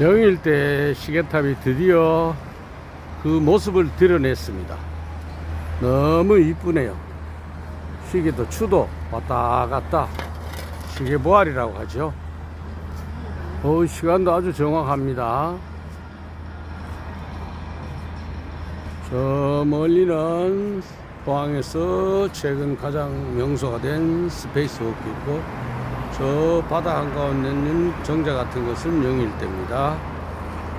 영일대 시계탑이 드디어 그 모습을 드러냈습니다. 너무 이쁘네요. 시계도 추도 왔다 갔다 시계 보알이라고 하죠. 어, 시간도 아주 정확합니다. 저 멀리는 포항에서 최근 가장 명소가 된 스페이스 워크 있고 저 바다 한가운데 있는 정자 같은 것은 영일대입니다.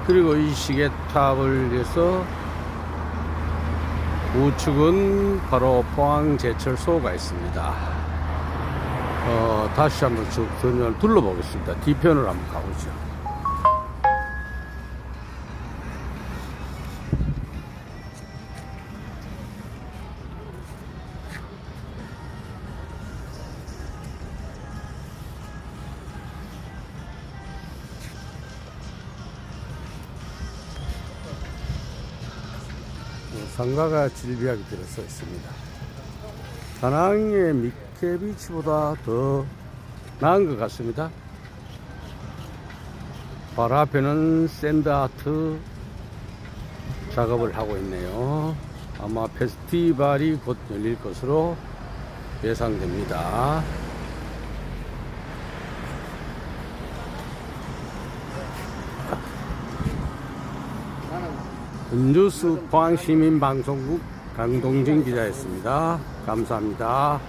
그리고 이 시계탑을 위해서 우측은 바로 포항 제철소가 있습니다. 어, 다시 한번 저 전을 둘러보겠습니다. 뒤편으로 한번 가보죠. 상가가 질비하게 들어서 있습니다. 다낭의 미케비치보다 더 나은 것 같습니다. 바로 앞에는 샌드아트 작업을 하고 있네요. 아마 페스티벌이 곧 열릴 것으로 예상됩니다. 은주스 포항시민방송국 강동진 기자였습니다. 감사합니다.